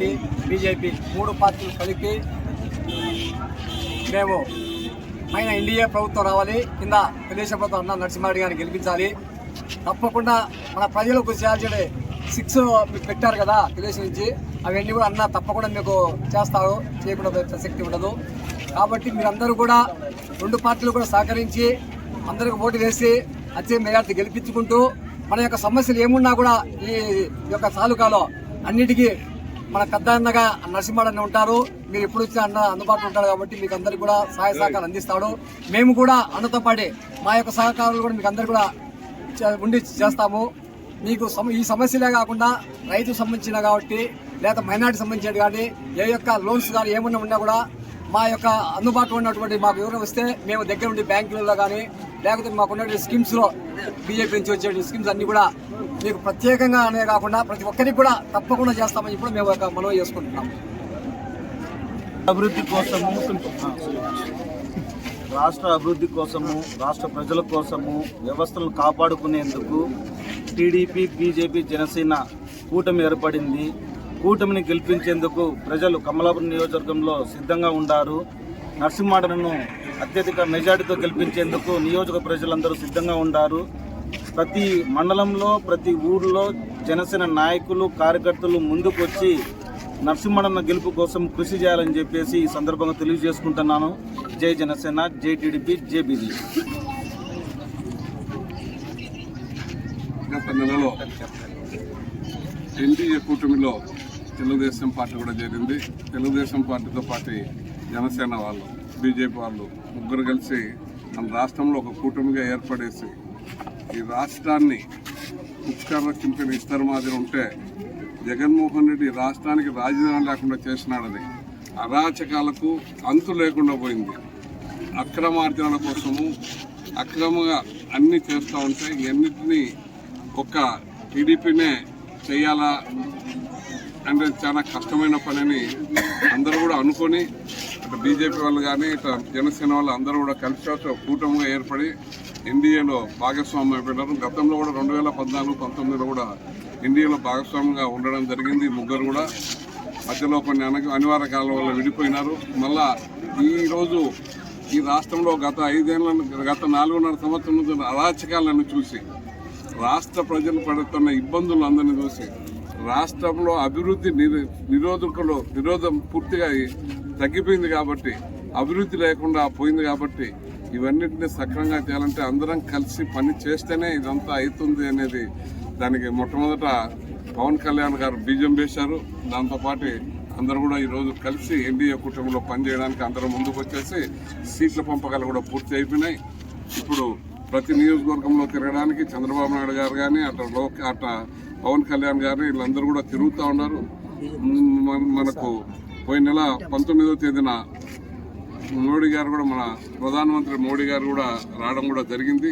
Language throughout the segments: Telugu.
పార్టీ బీజేపీ మూడు పార్టీలు కలిపి మేము పైన ఎన్డీఏ ప్రభుత్వం రావాలి కింద ప్రదేశ ప్రభుత్వం అన్న నరసింహారెడ్డి గారిని గెలిపించాలి. తప్పకుండా మన ప్రజలకు చేయాల్సిన సిక్స్ మీకు పెట్టారు కదా తెలుగుదేశం నుంచి. అవన్నీ కూడా అన్న తప్పకుండా మీకు చేస్తారు. చేయకుండా శక్తి ఉండదు. కాబట్టి మీరందరూ కూడా రెండు పార్టీలు కూడా సహకరించి అందరికి ఓటు వేసి అచ్చే మెజార్టీ గెలిపించుకుంటూ మన యొక్క సమస్యలు ఏమున్నా కూడా ఈ యొక్క తాలూకాలో అన్నిటికీ మన పెద్ద అన్నగా ఉంటారు. మీరు ఎప్పుడు వచ్చినా అన్న అందుబాటులో ఉంటారు కాబట్టి మీకు అందరికి కూడా సహాయ సహకారం అందిస్తాడు. మేము కూడా అన్నతో పాటే మా యొక్క సహకారాలు కూడా మీకు అందరు కూడా చే- ఉండి చేస్తాము. మీకు సమ- ఈ సమస్యలే కాకుండా రైతు సంబంధించిన కాబట్టి లేదా మైనార్టీ సంబంధించిన కానీ ఏ యొక్క లోన్స్ కానీ ఏమన్నా ఉన్నా కూడా మా యొక్క అందుబాటులో ఉన్నటువంటి మాకు వివరం వస్తే మేము దగ్గర ఉండి బ్యాంకులలో కానీ లేకపోతే మాకున్నటువంటి స్కీమ్స్లో బీజేపీ నుంచి వచ్చే స్కీమ్స్ అన్నీ కూడా మీకు ప్రత్యేకంగా అనే కాకుండా ప్రతి ఒక్కరికి కూడా తప్పకుండా చేస్తామని ఇప్పుడు మేము ఒక మనవి చేసుకుంటున్నాం. అభివృద్ధి కోసము రాష్ట్ర అభివృద్ధి కోసము రాష్ట్ర ప్రజల కోసము వ్యవస్థలను కాపాడుకునేందుకు టీడీపీ బీజేపీ జనసేన కూటమి ఏర్పడింది. కూటమిని గెలిపించేందుకు ప్రజలు కమలాపురం నియోజకవర్గంలో సిద్ధంగా ఉండారు. నర్సింహాటను అత్యధిక మెజార్టీతో గెలిపించేందుకు నియోజక ప్రజలందరూ సిద్ధంగా ఉండారు. ప్రతి మండలంలో ప్రతి ఊర్లో జనసేన నాయకులు కార్యకర్తలు ముందుకొచ్చి నరసింహడన్న గెలుపు కోసం కృషి చేయాలని చెప్పేసి ఈ సందర్భంగా తెలియజేసుకుంటున్నాను. జై జనసేన జై టీడీపీ జై బీజేపీ. గత నెలలో ఎన్డీఏ కూటమిలో తెలుగుదేశం పార్టీ కూడా చేరింది. తెలుగుదేశం పార్టీతో పాటు జనసేన వాళ్ళు బీజేపీ వాళ్ళు ముగ్గురు కలిసి మన రాష్ట్రంలో ఒక కూటమిగా ఏర్పడేసి ఈ రాష్ట్రాన్ని కుక్కర్ర చింపిన ఇస్తరు మాదిరి ఉంటే జగన్మోహన్ రెడ్డి ఈ రాష్ట్రానికి రాజధాని లేకుండా చేసినాడని అరాచకాలకు అంతు లేకుండా పోయింది. అక్రమార్జనల కోసము అక్రమంగా అన్ని చేస్తూ ఉంటే ఇవన్నిటినీ ఒక్క టీడీపీనే చేయాలా అంటే చాలా కష్టమైన పనిని అందరూ కూడా అనుకొని ఇటు బీజేపీ వాళ్ళు కానీ ఇటు జనసేన వాళ్ళు అందరూ కూడా కలిసి ఒక కూటమిగా ఏర్పడి ఎన్డీఏలో భాగస్వామ్యం అయిపోయినారు. గతంలో కూడా రెండు వేల పద్నాలుగు పంతొమ్మిదిలో కూడా ఎన్డీఏలో భాగస్వామ్యంగా ఉండడం జరిగింది ముగ్గురు కూడా. మధ్యలో కొన్ని అన- అనివార్య కాలం వల్ల విడిపోయినారు. మళ్ళా ఈరోజు ఈ రాష్ట్రంలో గత ఐదేళ్ళ గత నాలుగున్నర సంవత్సరం నుంచి అరాచకాలను చూసి రాష్ట్ర ప్రజలు పడుతున్న ఇబ్బందులు అందరినీ చూసి రాష్ట్రంలో అభివృద్ధి నిరోధకులు నిరోధం పూర్తిగా తగ్గిపోయింది కాబట్టి అభివృద్ధి లేకుండా పోయింది కాబట్టి ఇవన్నిటిని సక్రమంగా చేయాలంటే అందరం కలిసి పని చేస్తేనే ఇదంతా అవుతుంది అనేది దానికి మొట్టమొదట పవన్ కళ్యాణ్ గారు బీజం వేశారు. దాంతోపాటు అందరూ కూడా ఈరోజు కలిసి ఎన్డీఏ కూటమిలో పనిచేయడానికి అందరూ ముందుకు వచ్చేసి సీట్ల పంపకాలు కూడా పూర్తి అయిపోయినాయి. ఇప్పుడు ప్రతి నియోజకవర్గంలో తిరగడానికి చంద్రబాబు నాయుడు గారు కానీ అట్లా లోక అట్లా పవన్ కళ్యాణ్ గారు వీళ్ళందరూ కూడా తిరుగుతూ ఉన్నారు. మనకు పోయిన నెల పంతొమ్మిదవ తేదీన మోడీ గారు కూడా మన ప్రధానమంత్రి మోడీ గారు కూడా రావడం కూడా జరిగింది.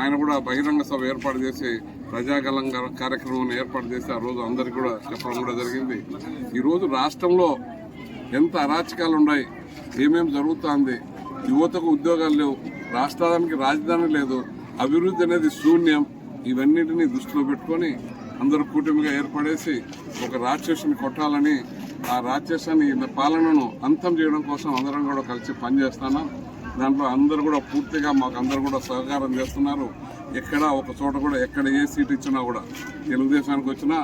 ఆయన కూడా బహిరంగ సభ ఏర్పాటు చేసి ప్రజాగలం కార్యక్రమం కార్యక్రమాన్ని ఏర్పాటు చేసి ఆ రోజు అందరికీ కూడా చెప్పడం కూడా జరిగింది. ఈరోజు రాష్ట్రంలో ఎంత అరాచకాలు ఉన్నాయి ఏమేం జరుగుతుంది యువతకు ఉద్యోగాలు లేవు రాష్ట్రానికి రాజధాని లేదు అభివృద్ధి అనేది శూన్యం ఇవన్నిటిని దృష్టిలో పెట్టుకొని అందరూ కూటమిగా ఏర్పడేసి ఒక రాక్షసుని కొట్టాలని ఆ రాక్షసాన్ని పాలనను అంతం చేయడం కోసం అందరం కూడా కలిసి పనిచేస్తున్నాం. దాంట్లో అందరూ కూడా పూర్తిగా మాకు అందరూ కూడా సహకారం చేస్తున్నారు. ఎక్కడ ఒక చోట కూడా ఎక్కడ ఏ సీట్ ఇచ్చినా కూడా తెలుగుదేశానికి వచ్చినా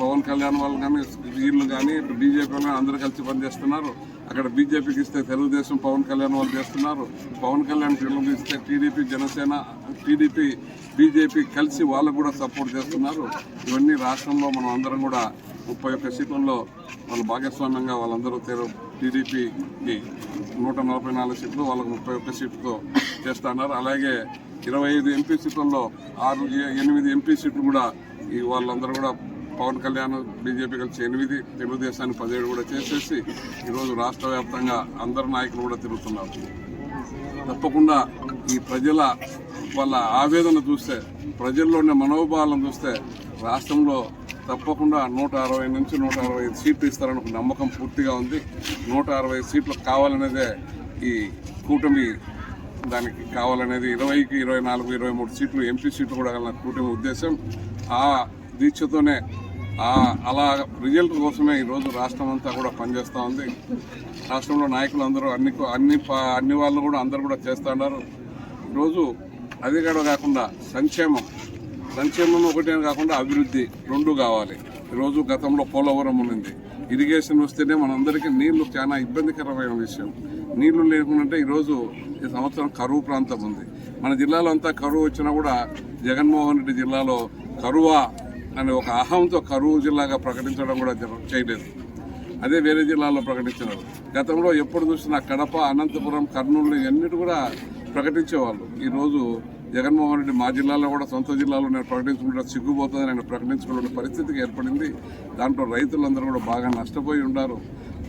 పవన్ కళ్యాణ్ వాళ్ళు కానీ వీళ్ళు కానీ బీజేపీ వాళ్ళు అందరూ కలిసి పనిచేస్తున్నారు. అక్కడ బీజేపీకి ఇస్తే తెలుగుదేశం పవన్ కళ్యాణ్ వాళ్ళు చేస్తున్నారు. పవన్ కళ్యాణ్ తెలుగు ఇస్తే టీడీపీ జనసేన టీడీపీ బీజేపీ కలిసి వాళ్ళు కూడా సపోర్ట్ చేస్తున్నారు. ఇవన్నీ రాష్ట్రంలో మనం అందరం కూడా ముప్పై ఒక్క సీట్లలో వాళ్ళు భాగస్వామ్యంగా వాళ్ళందరూ తెలు టీడీపీకి నూట నలభై నాలుగు సీట్లు వాళ్ళకు ముప్పై ఒక్క సీట్లతో చేస్తున్నారు. అలాగే ఇరవై ఐదు ఎంపీ సీట్లలో ఆరు ఏ- ఎనిమిది ఎంపీ సీట్లు కూడా ఈ వాళ్ళందరూ కూడా పవన్ కళ్యాణ్ బీజేపీ కలిసి ఎనిమిది తెలుగుదేశాన్ని పదిహేడు కూడా చేసేసి ఈరోజు రాష్ట్ర వ్యాప్తంగా అందరు నాయకులు కూడా తిరుగుతున్నారు. తప్పకుండా ఈ ప్రజల వాళ్ళ ఆవేదన చూస్తే ప్రజల్లో ఉన్న మనోభావాలను చూస్తే రాష్ట్రంలో తప్పకుండా నూట అరవై నుంచి నూట అరవై ఐదు సీట్లు ఇస్తారని ఒక నమ్మకం పూర్తిగా ఉంది. నూట అరవై సీట్లు కావాలనేదే ఈ కూటమి దానికి కావాలనేది. ఇరవైకి ఇరవై నాలుగు ఇరవై మూడు సీట్లు ఎంపీ సీట్లు కూడా గల కూటమి ఉద్దేశం. ఆ దీక్షతోనే అలా రిజల్ట్ కోసమే ఈరోజు రాష్ట్రం అంతా కూడా పనిచేస్తూ ఉంది. రాష్ట్రంలో నాయకులు అందరూ అన్ని అన్ని అన్ని వాళ్ళు కూడా అందరూ కూడా చేస్తున్నారు ఈరోజు అది కూడా కాకుండా సంక్షేమం సంక్షేమం ఒకటే కాకుండా అభివృద్ధి రెండు కావాలి. ఈరోజు గతంలో పోలవరం ఉన్నింది. ఇరిగేషన్ వస్తేనే మనందరికీ నీళ్ళు చాలా ఇబ్బందికరమైన విషయం. నీళ్ళు లేకుండా ఈరోజు ఈ సంవత్సరం కరువు ప్రాంతం ఉంది. మన జిల్లాలో అంతా కరువు వచ్చినా కూడా జగన్మోహన్ రెడ్డి జిల్లాలో కరువా అనే ఒక అహంతో కరువు జిల్లాగా ప్రకటించడం కూడా చేయలేదు. అదే వేరే జిల్లాలో ప్రకటించినారు. గతంలో ఎప్పుడు చూసినా కడప అనంతపురం కర్నూలు ఇవన్నిటి కూడా ప్రకటించేవాళ్ళు. ఈరోజు జగన్మోహన్ రెడ్డి మా జిల్లాలో కూడా సొంత జిల్లాలో నేను ప్రకటించుకుంటే సిగ్గుపోతుందని ఆయన ప్రకటించుకునే పరిస్థితికి ఏర్పడింది. దాంట్లో రైతులందరూ కూడా బాగా నష్టపోయి ఉన్నారు.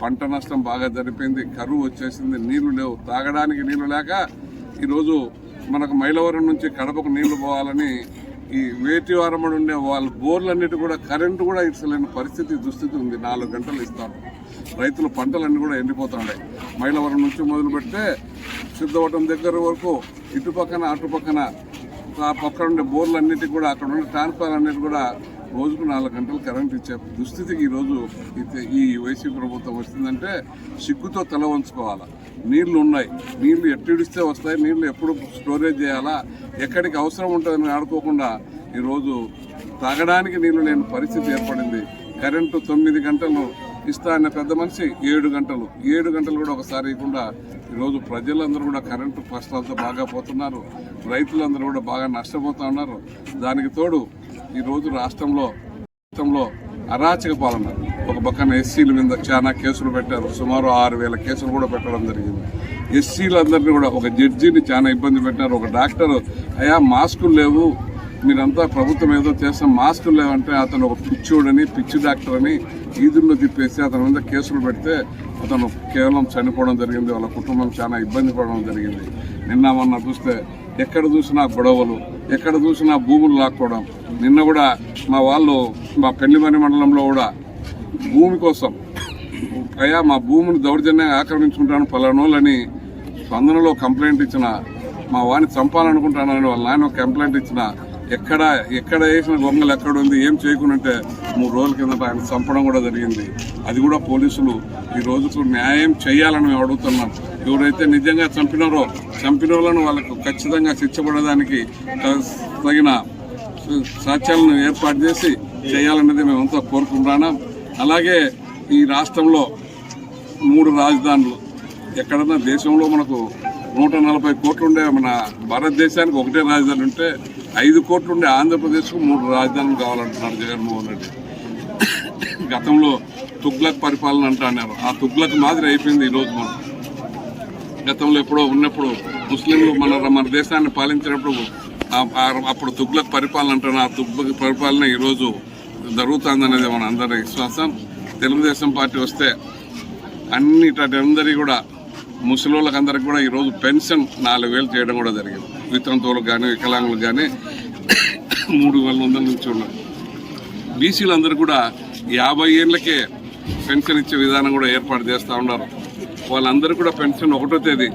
పంట నష్టం బాగా జరిపోయింది కరువు వచ్చేసింది. నీళ్ళు లేవు. తాగడానికి నీళ్ళు లేక ఈరోజు మనకు మైలవరం నుంచి కడపకు నీళ్ళు పోవాలని ఈ వేటి ఉండే వాళ్ళ బోర్లన్నిటి కూడా కరెంటు కూడా ఇచ్చలేని పరిస్థితి దుస్థితి ఉంది. నాలుగు గంటలు ఇస్తారు రైతుల పంటలన్నీ కూడా ఎండిపోతున్నాయి. మైలవరం నుంచి మొదలు పెడితే సిద్ధవటం దగ్గర వరకు ఇటు పక్కన అటు పక్కన ఆ పక్కన ఉండే బోర్లన్నిటికి కూడా అక్కడ ఉండే ట్రాన్స్ఫార్ అన్నిటి కూడా రోజుకు నాలుగు గంటలు కరెంట్ ఇచ్చే దుస్థితికి ఈరోజు ఇది- ఈ వైసీపీ ప్రభుత్వం వస్తుందంటే సిగ్గుతో తల వంచుకోవాలా. నీళ్ళు ఉన్నాయి. నీళ్ళు ఎట్టిడిస్తే వస్తాయి? నీళ్ళు ఎప్పుడు స్టోరేజ్ చేయాలా? ఎక్కడికి అవసరం ఉంటుందని ఆడుకోకుండా ఈరోజు తాగడానికి నీళ్ళు లేని పరిస్థితి ఏర్పడింది. కరెంటు తొమ్మిది గంటలు ఇస్తా అన్న పెద్ద మనిషి ఏడు గంటలు. ఏడు గంటలు కూడా ఒకసారి ఇవ్వకుండా ఈరోజు ప్రజలందరూ కూడా కరెంటు కష్టాలతో బాగా పోతున్నారు. రైతులందరూ కూడా బాగా నష్టపోతూ ఉన్నారు. దానికి తోడు ఈరోజు రాష్ట్రంలో రాష్ట్రంలో అరాచక పాలన. ఒక పక్కన ఎస్సీల మీద చాలా కేసులు పెట్టారు. సుమారు ఆరు వేల కేసులు కూడా పెట్టడం జరిగింది. ఎస్సీలందరినీ కూడా ఒక జడ్జిని చాలా ఇబ్బంది పెట్టారు ఒక డాక్టర్ అయా మాస్కులు లేవు. మీరంతా ప్రభుత్వం ఏదో చేస్తాం మాస్కులు లేవంటే అతను ఒక పిచ్చోడని పిచ్చి డాక్టర్ అని ఈదుల్లో తిప్పేసి అతని మీద కేసులు పెడితే అతను కేవలం చనిపోవడం జరిగింది వాళ్ళ కుటుంబం చాలా ఇబ్బంది పడడం జరిగింది. నిన్న మొన్న చూస్తే ఎక్కడ చూసినా గొడవలు ఎక్కడ చూసినా భూములు లాక్కోవడం. నిన్న కూడా మా వాళ్ళు మా పెళ్ళిమని మండలంలో కూడా భూమి కోసం అయ్యా మా భూమిని దౌర్జన్యంగా ఆక్రమించుకుంటాను పలానోళ్ళని స్పందనలో కంప్లైంట్ ఇచ్చిన మా వాడిని చంపాలనుకుంటానని వాళ్ళ నాయన కంప్లైంట్ ఇచ్చిన ఎక్కడ ఎక్కడ వేసిన గొంగలు ఎక్కడుంది ఏం చేయకుంటే మూడు రోజుల కిందట ఆయన చంపడం కూడా జరిగింది. అది కూడా పోలీసులు ఈ రోజుకు న్యాయం చేయాలని మేము అడుగుతున్నాం. ఎవరైతే నిజంగా చంపినారో చంపిన వాళ్ళను వాళ్ళకు ఖచ్చితంగా శిక్షపడడానికి తగిన సాక్ష్యాలను ఏర్పాటు చేసి చేయాలన్నది మేమంతా కోరుకుంటున్నాం. అలాగే ఈ రాష్ట్రంలో మూడు రాజధానులు. ఎక్కడన్నా దేశంలో మనకు నూట నలభై కోట్లు ఉండే మన భారతదేశానికి ఒకటే రాజధాని ఉంటే ఐదు కోట్లు ఉండే ఆంధ్రప్రదేశ్కు మూడు రాజధానులు కావాలంటున్నారు జగన్మోహన్ రెడ్డి. గతంలో తుగ్లక్ పరిపాలన అంటున్నారు. ఆ తుగ్లక్ మాదిరి అయిపోయింది ఈరోజు మనం. గతంలో ఎప్పుడో ఉన్నప్పుడు ముస్లింలు మన మన దేశాన్ని పాలించినప్పుడు అప్పుడు తుగ్లక్ పరిపాలన అంటున్న ఆ తుగ్లక్ పరిపాలన ఈరోజు జరుగుతుందనేది మన అందరి విశ్వాసం. తెలుగుదేశం పార్టీ వస్తే అన్నిటి కూడా ముసలోళ్ళకి అందరికి కూడా ఈరోజు పెన్షన్ నాలుగు వేలు చేయడం కూడా జరిగింది. వితంతువులకు కానీ వికలాంగులకు కానీ మూడు వేల వందల నుంచి ఉన్నారు. బీసీలందరూ కూడా యాభై ఏళ్ళకే పెన్షన్ ఇచ్చే విధానం కూడా ఏర్పాటు చేస్తూ ఉన్నారు. వాళ్ళందరూ కూడా పెన్షన్ ఒకటో తేదీ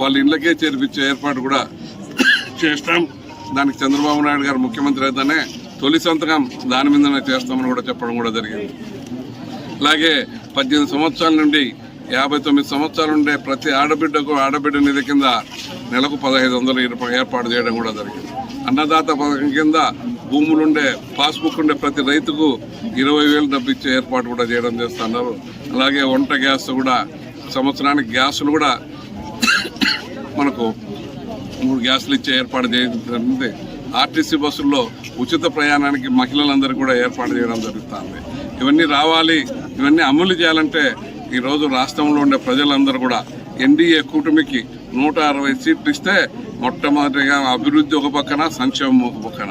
వాళ్ళ ఇళ్ళకే చేర్పించే ఏర్పాటు కూడా చేస్తాం. దానికి చంద్రబాబు నాయుడు గారు ముఖ్యమంత్రి అయితేనే తొలి సంతకం దాని మీదనే చేస్తామని కూడా చెప్పడం కూడా జరిగింది. అలాగే పద్దెనిమిది సంవత్సరాల నుండి యాభై తొమ్మిది సంవత్సరాలు ఉండే ప్రతి ఆడబిడ్డకు ఆడబిడ్డ నిధి కింద నెలకు పదహైదు వందలు ఏర్పాటు చేయడం కూడా జరిగింది. అన్నదాత పథకం కింద భూములుండే పాస్బుక్ ఉండే ప్రతి రైతుకు ఇరవై వేలు డబ్బు ఇచ్చే ఏర్పాటు కూడా చేయడం చేస్తున్నారు. అలాగే వంట గ్యాస్ కూడా సంవత్సరానికి గ్యాసులు కూడా మనకు మూడు గ్యాసులు ఇచ్చే ఏర్పాటు చేయడం జరిగింది ఆర్టీసీ బస్సుల్లో ఉచిత ప్రయాణానికి మహిళలందరూ కూడా ఏర్పాటు చేయడం జరుగుతుంది. ఇవన్నీ రావాలి ఇవన్నీ అమలు చేయాలంటే ఈరోజు రాష్ట్రంలో ఉండే ప్రజలందరూ కూడా ఎన్డీఏ కూటమికి నూట అరవై సీట్లు ఇస్తే మొట్టమొదటిగా అభివృద్ధి ఒక పక్కన సంక్షేమం ఒక పక్కన.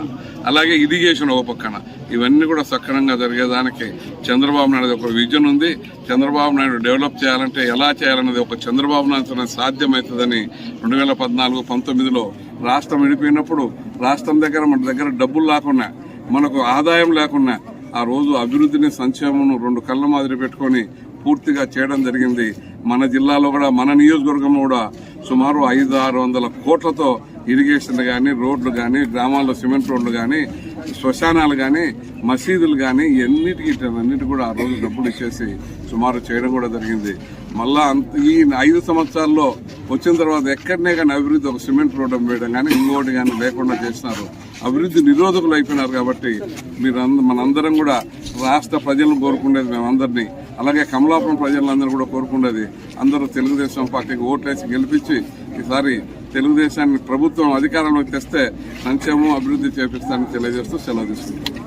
అలాగే ఇరిగేషన్ ఒక పక్కన. ఇవన్నీ కూడా సక్రమంగా జరిగేదానికి చంద్రబాబు నాయుడు ఒక విజన్ ఉంది. చంద్రబాబు నాయుడు డెవలప్ చేయాలంటే ఎలా చేయాలనేది ఒక చంద్రబాబు నాయుడుతోనే సాధ్యమవుతుందని రెండు వేల పద్నాలుగు పంతొమ్మిదిలో రాష్ట్రం విడిపోయినప్పుడు రాష్ట్రం దగ్గర మన దగ్గర డబ్బులు లేకున్నా మనకు ఆదాయం లేకున్నా ఆ రోజు అభివృద్ధిని సంక్షేమను రెండు కళ్ళ మాదిరి పెట్టుకొని పూర్తిగా చేయడం జరిగింది. మన జిల్లాలో కూడా మన నియోజకవర్గంలో కూడా సుమారు ఐదు ఆరు వందల కోట్లతో ఇరిగేషన్ కానీ రోడ్లు కానీ గ్రామాల్లో సిమెంట్ రోడ్లు కానీ శ్మశానాలు కానీ మసీదులు కానీ ఎన్నిటికి అన్నిటి కూడా ఆ రోజు డబ్బులు ఇచ్చేసి సుమారు చేయడం కూడా జరిగింది. మళ్ళా అంత ఈ ఐదు సంవత్సరాల్లో వచ్చిన తర్వాత ఎక్కడనే కానీ అభివృద్ధి ఒక సిమెంట్ రోడ్డు వేయడం కానీ ఇంకోటి కానీ లేకుండా చేసినారు. అభివృద్ధి నిరోధకులు అయిపోయినారు కాబట్టి మీరు అంద- మనందరం కూడా రాష్ట్ర ప్రజలను కోరుకునేది మేమందరినీ అలాగే కమలాపురం ప్రజలందరూ కూడా కోరుకునేది అందరూ తెలుగుదేశం పార్టీకి ఓట్లేసి గెలిపించి ఈసారి తెలుగుదేశాన్ని ప్రభుత్వం అధికారంలోకి తెస్తే సంక్షేమం అభివృద్ధి చేపిస్తానని తెలియజేస్తూ సెలవు తీసుకుంటాం